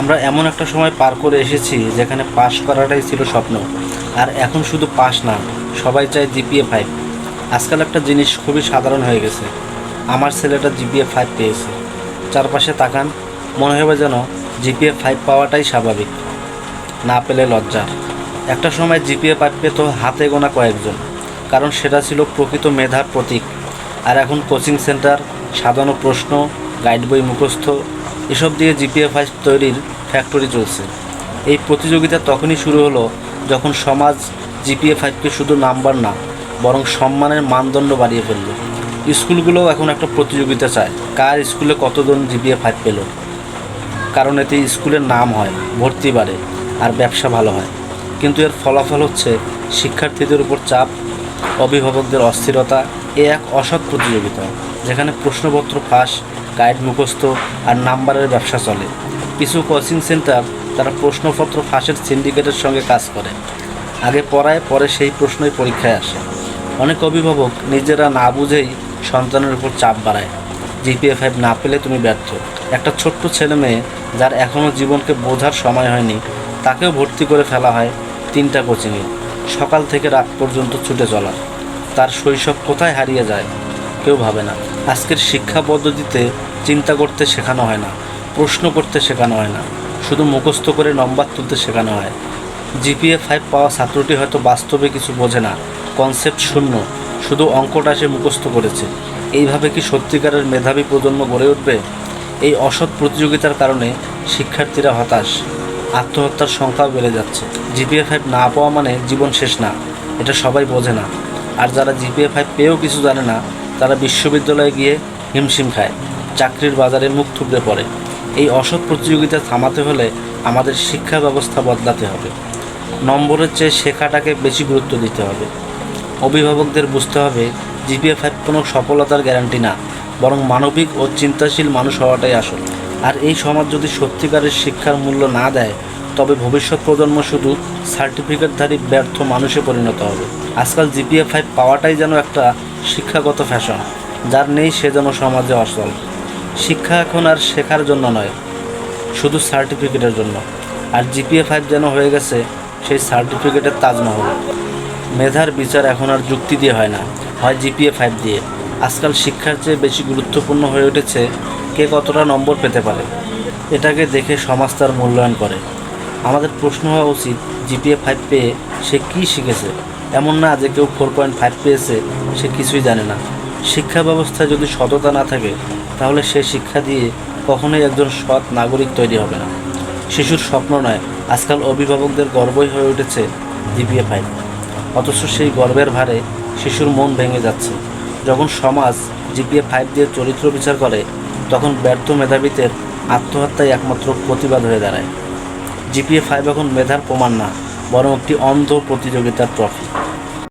আমরা এমন একটা সময় পার করে এসেছি যেখানে পাশ করাটাই ছিল স্বপ্ন। আর এখন শুধু পাস না, সবাই চায় জিপিএ ফাইভ। আজকাল একটা জিনিস খুবই সাধারণ হয়ে গেছে। আমার ছেলেটা জিপিএ ফাইভ পেয়েছে। চারপাশে তাকান, মনে হবে যেন জিপিএ ফাইভ পাওয়াটাই স্বাভাবিক। না পেলে লজ্জার। একটা সময় জিপিএ ফাইভ পেত হাতে গোনা কয়েকজন, কারণ সেটা ছিল প্রকৃত মেধার প্রতীক। আর এখন কোচিং সেন্টার, সাজানো প্রশ্ন, গাইড বই মুখস্থ এসব দিয়ে জিপিএ ফাইভ তৈরির ফ্যাক্টরি চলছে। এই প্রতিযোগিতা তখনই শুরু হলো যখন সমাজ জিপিএ ফাইভকে শুধু নাম্বার না, বরং সম্মানের মানদণ্ড বাড়িয়ে ফেলল। স্কুলগুলোও এখন একটা প্রতিযোগিতা চায়, কার স্কুলে কতজন জিপিএ ফাইভ পেল? কারণ এতে স্কুলের নাম হয়, ভর্তি বাড়ে, আর ব্যবসা ভালো হয়। কিন্তু এর ফলাফল হচ্ছে শিক্ষার্থীদের উপর চাপ, অভিভাবকদের অস্থিরতা, এ এক অসৎ প্রতিযোগিতা। যেখানে প্রশ্নপত্র ফাঁস, গাইড মুখস্থ আর নাম্বারের ব্যবসা চলে। কিছু কোচিং সেন্টার তারা প্রশ্নপত্র ফাঁসের সিন্ডিকেটের সঙ্গে কাজ করে। আগে পড়ায়, পরে সেই প্রশ্নই পরীক্ষায় আসে। অনেক অভিভাবক নিজেরা না বুঝেই সন্তানের উপর চাপ বাড়ায়। জিপিএ ফাইভ না পেলে তুমি ব্যর্থ। একটা ছোট্ট ছেলে মেয়ে যার এখনও জীবনকে বোঝার সময় হয়নি, তাকেও ভর্তি করে ফেলা হয় তিনটা কোচিংয়ে। সকাল থেকে রাত পর্যন্ত ছুটে চলা তার শৈশব কোথায় হারিয়ে যায়? কেউ ভাবে না। আজকের শিক্ষা পদ্ধতিতে চিন্তা করতে শেখানো হয় না, প্রশ্ন করতে শেখানো হয় না, শুধু মুখস্থ করে নম্বর তুলতে শেখানো হয়। জিপিএ ফাইভ পাওয়া ছাত্রটি হয়তো বাস্তবে কিছু বোঝে না কনসেপ্ট শূন্য, শুধু অঙ্কটা সে মুখস্থ করেছে। এইভাবে কি সত্যিকারের মেধাবী প্রজন্ম গড়ে উঠবে? এই অসৎ প্রতিযোগিতার কারণে শিক্ষার্থীরা হতাশ, আত্মহত্যার সংখ্যাও বেড়ে যাচ্ছে। জিপিএ ফাইভ না পাওয়া মানে জীবন শেষ না, এটা সবাই বোঝে না। আর যারা জিপিএ ফাইভ পেয়েও কিছু জানে না তারা বিশ্ববিদ্যালয়ে গিয়ে হিমশিম খায়। চাকরির বাজারে মুখ থুবড়ে পড়ে। এই অসৎ প্রতিযোগিতা থামাতে হলে আমাদের শিক্ষা ব্যবস্থা বদলাতে হবে। নম্বরের চেয়ে শেখাটাকে বেশি গুরুত্ব দিতে হবে। অভিভাবকদের বুঝতে হবে, জিপিএ ফাইভ কোনো সফলতার গ্যারান্টি না, বরং মানবিক ও চিন্তাশীল মানুষ হওয়াটাই আসল। আর এই সমাজ যদি সত্যিকারের শিক্ষার মূল্য না দেয় তবে ভবিষ্যৎ প্রজন্ম শুধু সার্টিফিকেটধারী ব্যর্থ মানুষে পরিণত হবে। আজকাল জিপিএ ফাইভ পাওয়াটাই যেন একটা শিক্ষাগত ফ্যাশন, যার নেই সে যেন সমাজে অসল শিক্ষা এখন আর শেখার জন্য নয়, শুধু সার্টিফিকেটের জন্য। আর জিপিএ ফাইভ যেন হয়ে গেছে সেই সার্টিফিকেটের তাজমহল। মেধার বিচার এখন আর যুক্তি দিয়ে হয় না, হয় জিপিএ ফাইভ দিয়ে। আজকাল শিক্ষার চেয়ে বেশি গুরুত্বপূর্ণ হয়ে উঠেছে কে কতটা নম্বর পেতে পারে, এটাকে দেখে সমাজ তার মূল্যায়ন করে। আমাদের প্রশ্ন হওয়া উচিত জিপিএ ফাইভ পেয়ে সে কী শিখেছে? এমন না যে কেউ ফোর পয়েন্ট ফাইভ পেয়েছে, সে কিছুই জানে না। শিক্ষা ব্যবস্থায় যদি সততা না থাকে, তাহলে সে শিক্ষা দিয়ে কখনোই একজন সৎ নাগরিক তৈরি হবে না। শিশুর স্বপ্ন নয়, আজকাল অভিভাবকদের গর্বই হয়ে উঠেছে জিপিএ ফাইভ অথচ সেই গর্বের ভারে শিশুর মন ভেঙে যাচ্ছে। যখন সমাজ জিপিএ ফাইভ দিয়ে চরিত্র বিচার করে, তখন ব্যর্থ মেধাবীদের আত্মহত্যাই একমাত্র প্রতিবাদ হয়ে দাঁড়ায়। জিপিএ ফাইভ এখন মেধার প্রমাণ না বরং একটি অন্ধ প্রতিযোগিতার ট্রফি।